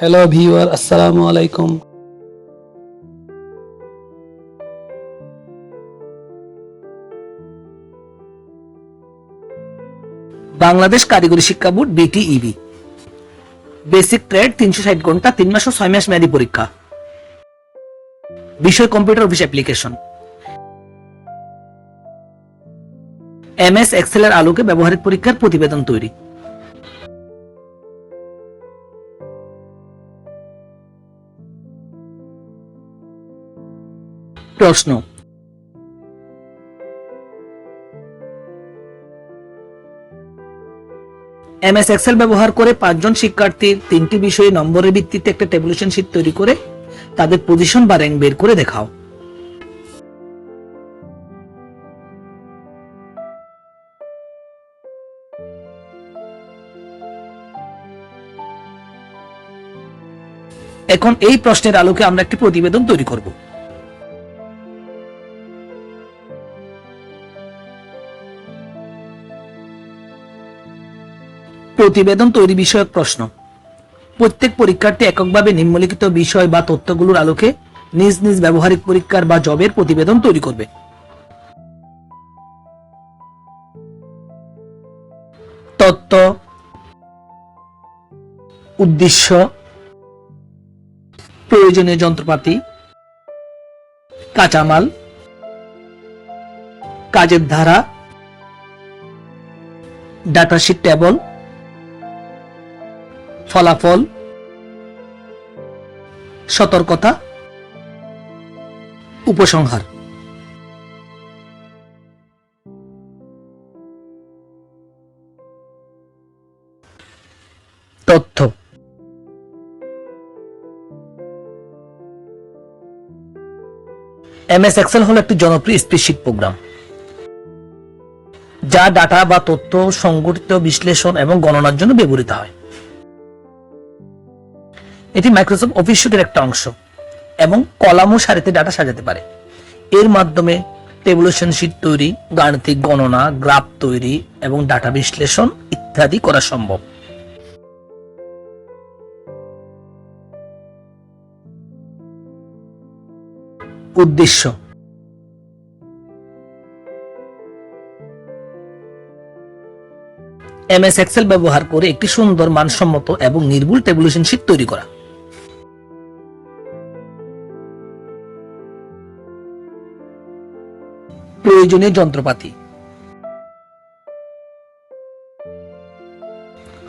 Hello viewer আসসালামু আলাইকুম বাংলাদেশ কারিগরি শিক্ষা বোর্ড বিটিইবি বেসিক ট্রেড তিনশো ষাট ঘণ্টা, তিন মাস ও ছয় মাস মেয়াদী পরীক্ষা। বিষয় computer office application MS Excel এর আলোকে ব্যবহারিক পরীক্ষার প্রতিবেদন তৈরি। প্রশ্ন। এমএস এক্সেল ব্যবহার করে পাঁচজন শিক্ষার্থীর তিনটি বিষয়ে নম্বরের ভিত্তিতে একটা টেবুলেশন শীট তৈরি করে তাদের পজিশন বা র্যাঙ্ক বের করে দেখাও। এখন এই প্রশ্নের আলোকে আমরা একটি প্রতিবেদন তৈরি করব। প্রতিবেদন তৈরি বিষয়ক প্রশ্ন। প্রত্যেক পরীক্ষার্থী এককভাবে নিম্নলিখিত বিষয় বা তথ্যগুলোর আলোকে নিজ নিজ ব্যবহারিক পরীক্ষার বা জবের প্রতিবেদন তৈরি করবে। তত্ত্ব, উদ্দেশ্য, প্রয়োজনীয় যন্ত্রপাতি, কাঁচামাল, কাজের ধারা, ডাটাশিট টেবল ফলাফল, সতর্কতা, উপসংহার। তথ্য। এমএস এক্সেল হলো একটি জনপ্রিয় স্প্রেডশিট প্রোগ্রাম, যা ডাটা বা তথ্য সংগঠিত বিশ্লেষণ এবং গণনার জন্য ব্যবহৃত হয়। এটি মাইক্রোসফট অফিস একটা অংশ এবং কলাম ও সারিতে ডাটা সাজাতে পারে। এর মাধ্যমে টেবুলেশন শিট তৈরি, গাণিতিক গণনা গ্রাফ তৈরি এবং ডাটা বিশ্লেষণ ইত্যাদি করা সম্ভব। উদ্দেশ্য। এমএস এক্সেল ব্যবহার করে একটি সুন্দর মানসম্মত এবং নির্ভুল টেবুলেশন শীট তৈরি করা। প্রয়োজনীয় যন্ত্রপাতি।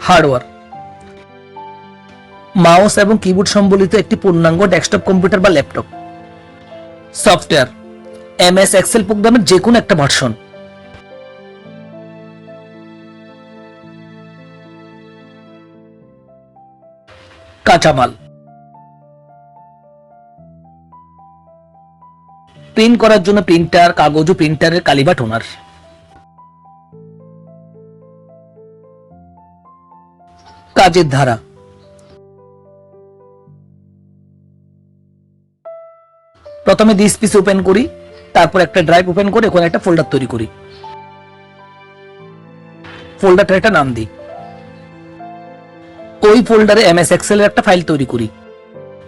হার্ডওয়্যার। মাউস এবং কিবোর্ড সম্বলিত একটি পূর্ণাঙ্গ ডেস্কটপ কম্পিউটার বা ল্যাপটপ। সফটওয়্যার। এমএস, এক্সেল প্রোগ্রামের যে কোনো একটা ভার্সন। কাঁচামাল। প্রিন্ট করার জন্য প্রিন্টার কাগজ ও প্রিন্টারের কালিবা টোনার কাজের ধারা। প্রথমে দিস পিস ওপেন করি, তারপর একটা ড্রাইভ ওপেন করে ওখানে একটা ফোল্ডার তৈরি করি। ফোল্ডারটার একটা নাম দিই। ওই ফোল্ডারে এমএস এক্সেল এর একটা ফাইল তৈরি করি।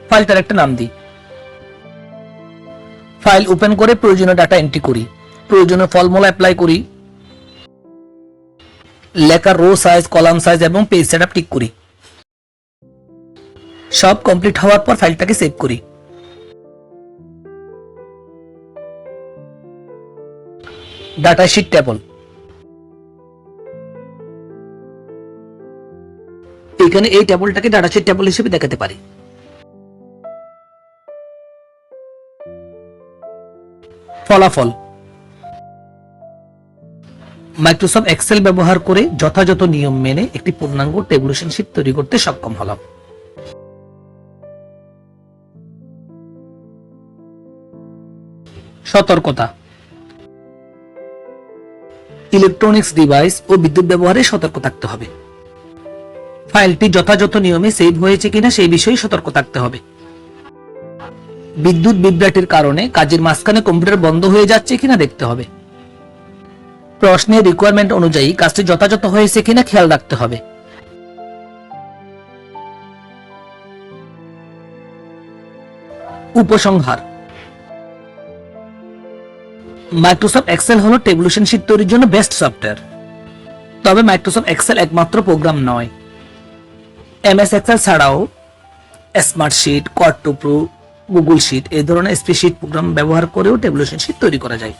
ফাইলটার একটা নাম দিই। ফাইল ওপেন করে প্রয়োজনীয় ডাটা এন্ট্রি করি। প্রয়োজনীয় ফলমূলা অ্যাপ্লাই করি। লেখার রো সাইজ কলাম সাইজ এবং পেজ সেটআপ ঠিক করি। সব কমপ্লিট হওয়ার পর ফাইলটাকে সেভ করি। ডাটা শিট টেবল এখানে এই টেবলটাকে ডাটা শিট টেবল হিসেবে দেখাতে পারি। ফলাফল। মাইক্রোসফট এক্সেল ব্যবহার করে যথাযথ নিয়ম মেনে একটি পূর্ণাঙ্গ টেবুলেশন শীট তৈরি করতে সক্ষম হলাম। সতর্কতা। ইলেকট্রনিক্স ডিভাইস ও বিদ্যুৎ ব্যবহারে সতর্ক থাকতে হবে। ফাইলটি যথাযথ নিয়মে সেভ হয়েছে কিনা সেই বিষয়ে সতর্ক থাকতে হবে। বিদ্যুৎ বিভ্রাটের কারণে কাজের মাঝখানে কম্পিউটার বন্ধ হয়ে যাচ্ছে কিনা দেখতে হবে। প্রশ্নের রিকোয়ারমেন্ট অনুযায়ী কাজটি যথাযথ হয়েছে কিনা খেয়াল রাখতে হবে। উপসংহার। মাইক্রোসফট এক্সেল হলো টেবুলেশন শীট তৈরির জন্য বেস্ট সফটওয়্যার তবে মাইক্রোসফট এক্সেল একমাত্র প্রোগ্রাম নয়। এমএস এক্সেল ছাড়াও smart sheet Quattro Pro Google sheet এই ধরনের স্প্রেডশিট প্রোগ্রাম ব্যবহার করেও টেবুলেশন শিট তৈরি করা যায়।